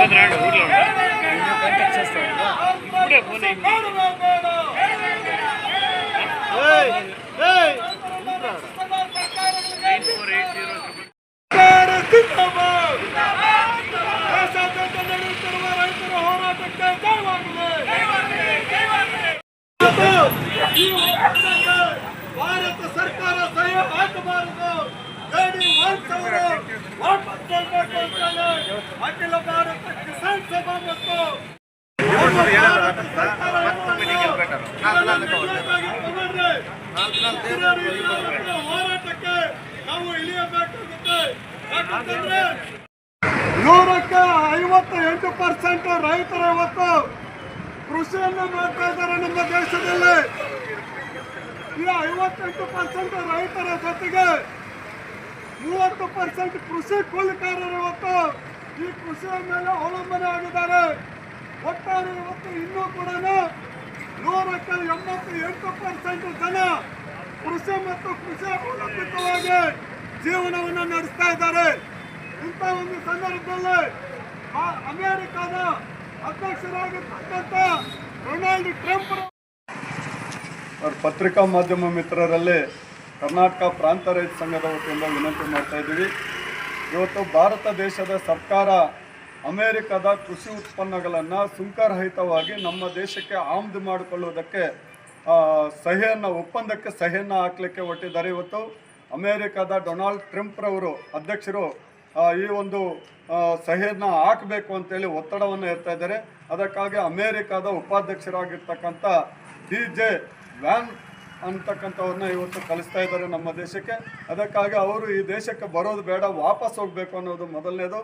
రాడు ఊర్లో కాంటాక్ట్ చేస్తావు ఇప్పుడే ఫోన్ అయింది నైన్ ఫోర్ ఎయిట్ జీరో ದೇಶಾದ್ಯಂತ ನಡೆಯುತ್ತಿರುವ ರೈತರ ಹೋರಾಟಕ್ಕೆ ಜಯವಾಗಲಿ ಈ ಹೋರಾಟಕ್ಕೆ ಭಾರತ ಸರ್ಕಾರ ಸಹಿ ಹಾಕಬಾರದು ಭಾರತ ಕಿಸಾನ್ ಸಭಾ ಹೋರಾಟಕ್ಕೆ ನಾವು ನೂರಕ್ಕೆ ಐವತ್ತು ಎಂಟು ಪರ್ಸೆಂಟ್ ರೈತರು ಇವತ್ತು ಕೃಷಿಯನ್ನು ಮಾಡ್ತಾ ಇದ್ದಾರೆ ನಮ್ಮ ದೇಶದಲ್ಲಿ. ಈ ಐವತ್ತೆಂಟು ಪರ್ಸೆಂಟ್ ರೈತರ ಜೊತೆಗೆ ಮೂವತ್ತು ಪರ್ಸೆಂಟ್ ಕೃಷಿ ಕೂಲಿಕಾರರು ಇವತ್ತು ಈ ಕೃಷಿಯ ಮೇಲೆ ಅವಲಂಬನೆ ಆಗಿದ್ದಾರೆ. ಒಟ್ಟಾರೆ ಇವತ್ತು ಇನ್ನೂ ಕೂಡ ನೂರಕ್ಕೆ ಎಂಬತ್ತು ಎಂಟು ಪರ್ಸೆಂಟ್ ಜನ ಕೃಷಿ ಮತ್ತು ಕೃಷಿ ಅವಲಂಬಿತವಾಗಿ ಜೀವನವನ್ನು ನಡೆಸ್ತಾ ಇದ್ದಾರೆ. ಇಂಥ ಒಂದು ಸಂದರ್ಭದಲ್ಲಿ ಅಮೆರಿಕದ ಅಧ್ಯಕ್ಷರಾಗಿರ್ತಕ್ಕಂಥ ಡೊನಾಲ್ಡ್ ಟ್ರಂಪ್ ಅವರು ಪತ್ರಿಕಾ ಮಾಧ್ಯಮ ಮಿತ್ರರಲ್ಲಿ ಕರ್ನಾಟಕ ಪ್ರಾಂತ ರೈತ ಸಂಘದ ವತಿಯಿಂದ ವಿನಂತಿ ಮಾಡ್ತಾ ಇದ್ದೀವಿ. ಇವತ್ತು ಭಾರತ ದೇಶದ ಸರ್ಕಾರ ಅಮೇರಿಕದ ಕೃಷಿ ಉತ್ಪನ್ನಗಳನ್ನು ಸುಂಕರಹಿತವಾಗಿ ನಮ್ಮ ದೇಶಕ್ಕೆ ಆಮದು ಮಾಡಿಕೊಳ್ಳುವುದಕ್ಕೆ ಸಹಿಯನ್ನು, ಒಪ್ಪಂದಕ್ಕೆ ಸಹಿಯನ್ನು ಹಾಕಲಿಕ್ಕೆ ಹೊಟ್ಟಿದ್ದಾರೆ ಇವತ್ತು ಅಮೆರಿಕದ ಡೊನಾಲ್ಡ್ ಟ್ರಂಪ್ರವರು ಅಧ್ಯಕ್ಷರು ಈ ಒಂದು ಸಹಿಯನ್ನು ಹಾಕಬೇಕು ಅಂತೇಳಿ ಒತ್ತಡವನ್ನು ಇರ್ತಾ ಇದ್ದಾರೆ. ಅದಕ್ಕಾಗಿ ಅಮೇರಿಕಾದ ಉಪಾಧ್ಯಕ್ಷರಾಗಿರ್ತಕ್ಕಂಥ ಡಿ ಜೆ ವ್ಯಾನ್ ಅಂತಕ್ಕಂಥವ್ರನ್ನ ಇವತ್ತು ಕಲಿಸ್ತಾ ಇದ್ದಾರೆ ನಮ್ಮ ದೇಶಕ್ಕೆ. ಅದಕ್ಕಾಗಿ ಅವರು ಈ ದೇಶಕ್ಕೆ ಬರೋದು ಬೇಡ, ವಾಪಸ್ ಹೋಗಬೇಕು ಅನ್ನೋದು ಮೊದಲನೇದು.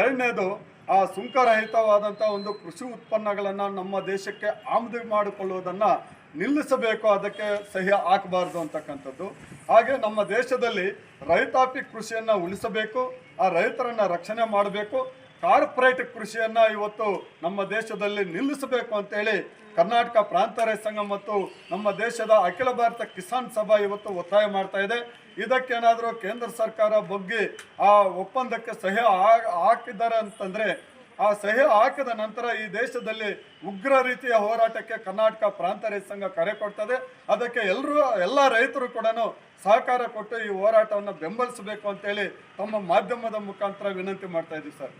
ಎರಡನೇದು, ಆ ಸುಂಕರಹಿತವಾದಂಥ ಒಂದು ಕೃಷಿ ಉತ್ಪನ್ನಗಳನ್ನು ನಮ್ಮ ದೇಶಕ್ಕೆ ಆಮದು ಮಾಡಿಕೊಳ್ಳುವುದನ್ನು ನಿಲ್ಲಿಸಬೇಕು, ಅದಕ್ಕೆ ಸಹಿ ಹಾಕಬಾರ್ದು ಅಂತಕ್ಕಂಥದ್ದು. ಹಾಗೆ ನಮ್ಮ ದೇಶದಲ್ಲಿ ರೈತಾಪಿ ಕೃಷಿಯನ್ನು ಉಳಿಸಬೇಕು, ಆ ರೈತರನ್ನು ರಕ್ಷಣೆ ಮಾಡಬೇಕು ಕಾರ್ಪೊರೇಟ್ ಕೃಷಿಯನ್ನು ಇವತ್ತು ನಮ್ಮ ದೇಶದಲ್ಲಿ ನಿಲ್ಲಿಸಬೇಕು ಅಂತೇಳಿ ಕರ್ನಾಟಕ ಪ್ರಾಂತ ರೈತ ಸಂಘ ಮತ್ತು ನಮ್ಮ ದೇಶದ ಅಖಿಲ ಭಾರತ ಕಿಸಾನ್ ಸಭಾ ಇವತ್ತು ಒತ್ತಾಯ ಮಾಡ್ತಾ ಇದೆ. ಇದಕ್ಕೇನಾದರೂ ಕೇಂದ್ರ ಸರ್ಕಾರ ಬಗ್ಗೆ ಆ ಒಪ್ಪಂದಕ್ಕೆ ಸಹಿ ಹಾಕಿದ್ದಾರೆ ಅಂತಂದರೆ ಆ ಸಹಿ ಹಾಕಿದ ನಂತರ ಈ ದೇಶದಲ್ಲಿ ಉಗ್ರ ರೀತಿಯ ಹೋರಾಟಕ್ಕೆ ಕರ್ನಾಟಕ ಪ್ರಾಂತ ರೈತ ಸಂಘ ಕರೆ ಕೊಡ್ತದೆ. ಅದಕ್ಕೆ ಎಲ್ಲರೂ ಎಲ್ಲ ರೈತರು ಕೂಡ ಸಹಕಾರ ಕೊಟ್ಟು ಈ ಹೋರಾಟವನ್ನು ಬೆಂಬಲಿಸಬೇಕು ಅಂತೇಳಿ ತಮ್ಮ ಮಾಧ್ಯಮದ ಮುಖಾಂತರ ವಿನಂತಿ ಮಾಡ್ತಾ ಇದ್ದೀವಿ ಸರ್.